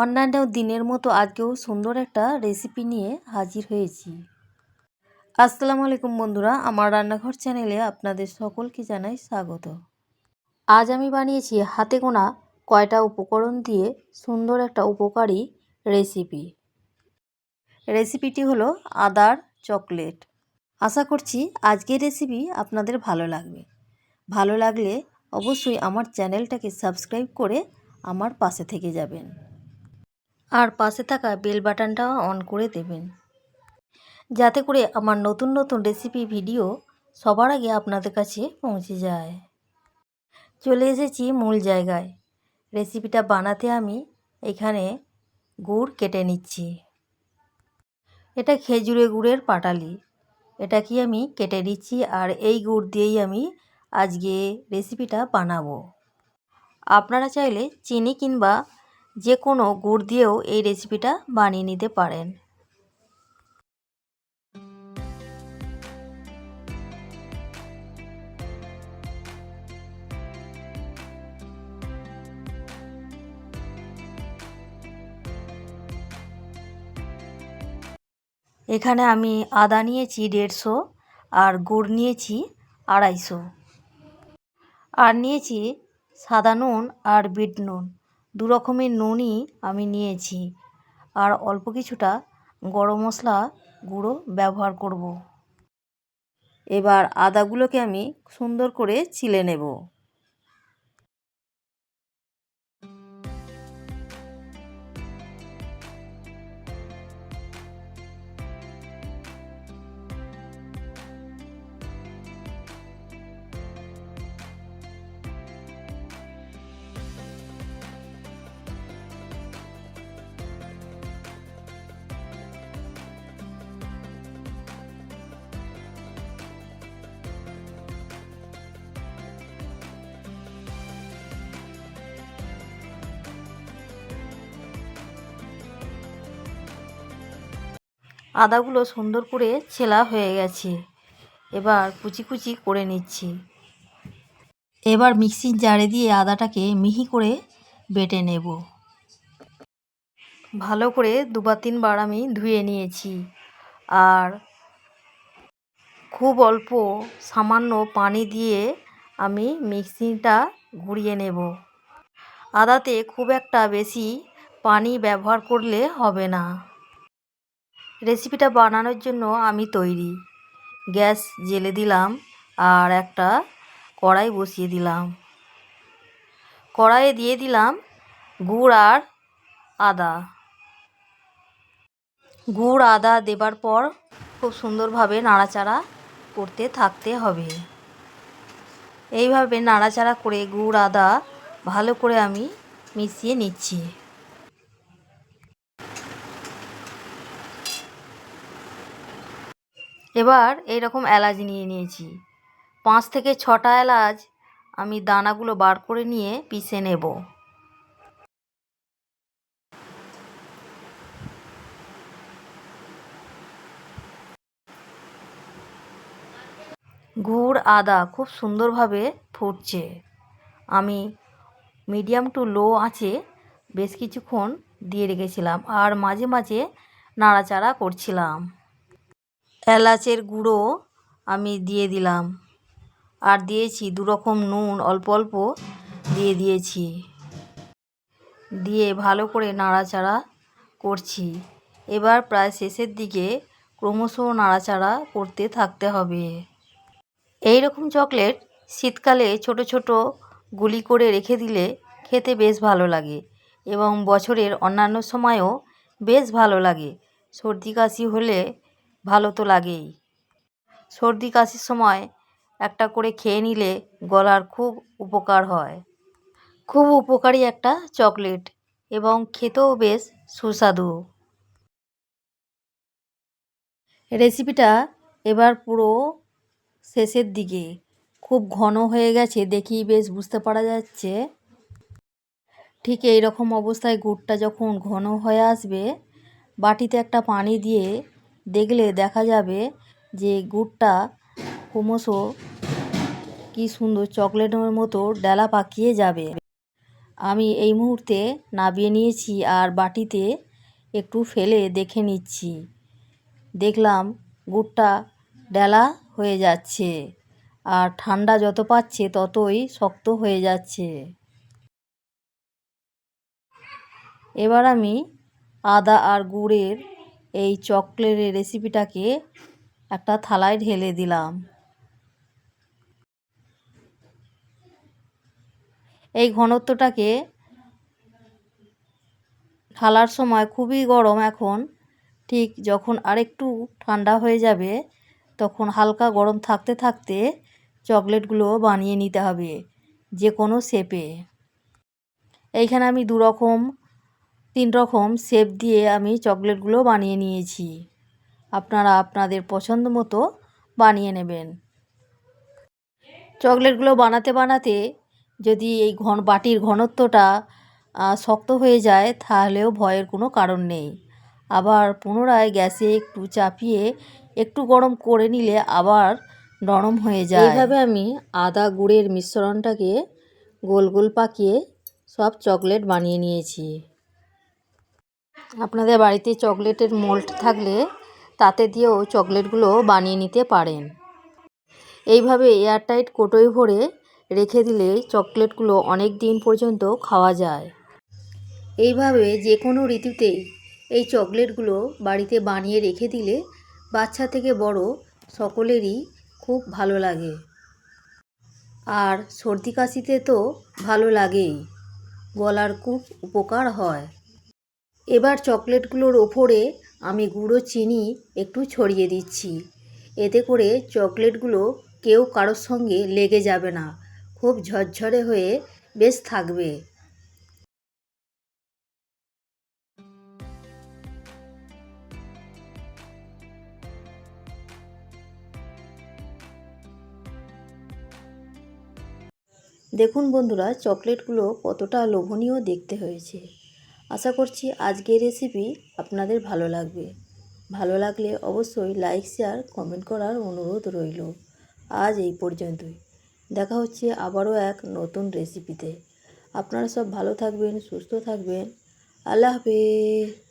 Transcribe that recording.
অন্যান্য দিনের মতো আজকেও সুন্দর একটা রেসিপি নিয়ে হাজির হয়েছি। আসসালামু আলাইকুম বন্ধুরা, আমার রান্নাঘর চ্যানেলে আপনাদের সকলকে জানাই স্বাগত। আজ আমি বানিয়েছি হাতে গোনা কয়টা উপকরণ দিয়ে সুন্দর একটা উপকারী রেসিপি রেসিপিটি হলো আদার চকলেট। আশা করছি আজকের রেসিপি আপনাদের ভালো লাগবে। ভালো লাগলে অবশ্যই আমার চ্যানেলটাকে সাবস্ক্রাইব করে আমার পাশে থেকে যাবেন। আর পাশে থাকা বেল বাটনটাও অন করে দেবেন। যাতে করে আমার নতুন নতুন রেসিপি ভিডিও সবার আগে আপনাদের কাছে পৌঁছে যায়। চলে এসেছি মূল জায়গায়। রেসিপিটা বানাতে আমি এখানে গুড় কেটে নিচ্ছি। এটা খেজুরে গুড়ের পাটালি। এটা কি আমি কেটে নিচ্ছি আর এই গুড় দিয়েই আমি আজকে রেসিপিটা বানাবো। আপনারা চাইলে চিনি কিংবা যে কোনো গুড় দিয়েও এই রেসিপিটা বানিয়ে নিতে পারেন। এখানে আমি আদা নিয়েছি দেড়শো আর গুড় নিয়েছি আড়াইশো। আর নিয়েছি সাদা নুন আর বিট নুন। দু রকমের নুনই আমি নিয়েছি আর অল্প কিছুটা গরম মশলা গুঁড়ো ব্যবহার করব। এবার আদাগুলোকে আমি সুন্দর করে চিলে নেব আদাগুলো সুন্দর করে ছেলা হয়ে গেছে। এবার কুচি কুচি করে নিচ্ছি। এবার মিক্সির জারে দিয়ে আদাটাকে মিহি করে বেটে নেব। ভালো করে দুবার তিনবার আমি ধুয়ে নিয়েছি। আর খুব অল্প সামান্য পানি দিয়ে আমি মিক্সিটা ঘুরিয়ে নেব। আদাতে খুব একটা বেশি পানি ব্যবহার করলে হবে না। রেসিপিটা বানানোর জন্য আমি তৈরি। গ্যাস জেলে দিলাম আর একটা কড়াই বসিয়ে দিলাম। কড়াইয়ে দিয়ে দিলাম গুড় আর আদা। গুড়, আদা দেবার পর খুব সুন্দরভাবে নাড়াচাড়া করতে থাকতে হবে। এইভাবে নাড়াচাড়া করে গুড়, আদা ভালো করে আমি মিশিয়ে নিচ্ছি। এবার এই রকম এলাচ নিয়ে নিয়েছি। পাঁচ থেকে ছটা এলাচ আমি দানাগুলো বার করে নিয়ে পিষে নেব। গুড় আদা খুব সুন্দরভাবে ফুটছে। আমি মিডিয়াম টু লো আছে বেশ কিছুক্ষণ দিয়ে রেখেছিলাম আর মাঝে মাঝে নাড়াচাড়া করছিলাম। এলাচের গুঁড়ো আমি দিয়ে দিলাম। আর দিয়েছি দু রকম নুন, অল্প অল্প দিয়ে দিয়েছি। দিয়ে ভালো করে নাড়াচাড়া করছি। এবার প্রায় শেষের দিকে ক্রমশ নাড়াচাড়া করতে থাকতে হবে। এই রকম চকলেট শীতকালে ছোট ছোট গুলি করে রেখে দিলে খেতে বেশ ভালো লাগে এবং বছরের অন্যান্য সময়ও বেশ ভালো লাগে। সর্দি কাশি হলে ভালো তো লাগেই। সর্দি কাশির সময় একটা করে খেয়ে নিলে গলার খুব উপকার হয়। খুব উপকারী একটা চকলেট এবং খেতেও বেশ সুস্বাদু। রেসিপিটা এবার পুরো শেষের দিকে। খুব ঘন হয়ে গেছে দেখি বেশ বুঝতে পারা যাচ্ছে। ঠিক এই রকম অবস্থায় গুড়টা যখন ঘন হয়ে আসবে, বাটিতে একটা পানি দিয়ে দেখলে দেখা যাবে যে গুড়টা ক্রমশ কি সুন্দর চকলেটের মতো ডালা পাকিয়ে যাবে। আমি এই মুহূর্তে নাবিয়ে নিয়েছি আর বাটিতে একটু ফেলে দেখে নিচ্ছি। দেখলাম গুড়টা ডেলা হয়ে যাচ্ছে আর ঠান্ডা যত পাচ্ছে ততই শক্ত হয়ে যাচ্ছে। এবার আমি আদা আর গুড়ের এই চকলেটের রেসিপিটাকে একটা থালায় ঢেলে দিলাম। এই ঘনত্বটাকে ঢালার সময় খুবই গরম এখন। ঠিক যখন আরেকটু ঠান্ডা হয়ে যাবে, তখন হালকা গরম থাকতে থাকতে চকলেটগুলো বানিয়ে নিতে হবে যে কোনো শেপে। এইখানে আমি দু রকম তিন রকম শেপ দিয়ে আমি চকলেটগুলো বানিয়ে নিয়েছি। আপনারা আপনাদের পছন্দ মতো বানিয়ে নেবেন। চকলেটগুলো বানাতে বানাতে যদি এই ঘন বাটির ঘনত্বটা শক্ত হয়ে যায়, তাহলেও ভয়ের কোনো কারণ নেই। আবার পুনরায় গ্যাসে একটু চাপিয়ে একটু গরম করে নিলে আবার নরম হয়ে যায়। এইভাবে আমি আদা গুড়ের মিশ্রণটাকে গোল গোল পাকিয়ে সব চকলেট বানিয়ে নিয়েছি। আপনাদের বাড়িতে চকলেটের মোল্ড থাকলে তাতে দিয়েও চকলেটগুলো বানিয়ে নিতে পারেন। এইভাবে এয়ারটাইট কোটোয় ভরে রেখে দিলে চকলেটগুলো অনেক দিন পর্যন্ত খাওয়া যায়। এইভাবে যে কোনো ঋতুতেই এই চকলেটগুলো বাড়িতে বানিয়ে রেখে দিলে বাচ্চা থেকে বড় সকলেরই খুব ভালো লাগে। আর সর্দি কাশিতে তো ভালো লাগেই, গলার খুব উপকার হয়। এবার চকলেটগুলোর ওপরে আমি গুঁড়ো চিনি একটু ছড়িয়ে দিচ্ছি। এতে করে চকলেটগুলো কেউ কারোর সঙ্গে লেগে যাবে না। খুব ঝরঝরে হয়ে বেশ থাকবে। দেখুন বন্ধুরা, চকলেটগুলো কতটা লোভনীয় দেখতে হয়েছে। আশা করছি আজকের রেসিপি আপনাদের ভালো লাগবে। ভালো লাগলে অবশ্যই লাইক শেয়ার কমেন্ট করার অনুরোধ রইল। আজ এই পর্যন্তই। দেখা হচ্ছে আবারও এক নতুন রেসিপিতে আপনারা সব ভালো থাকবেন, সুস্থ থাকবেন। আল্লাহ হাফেজ।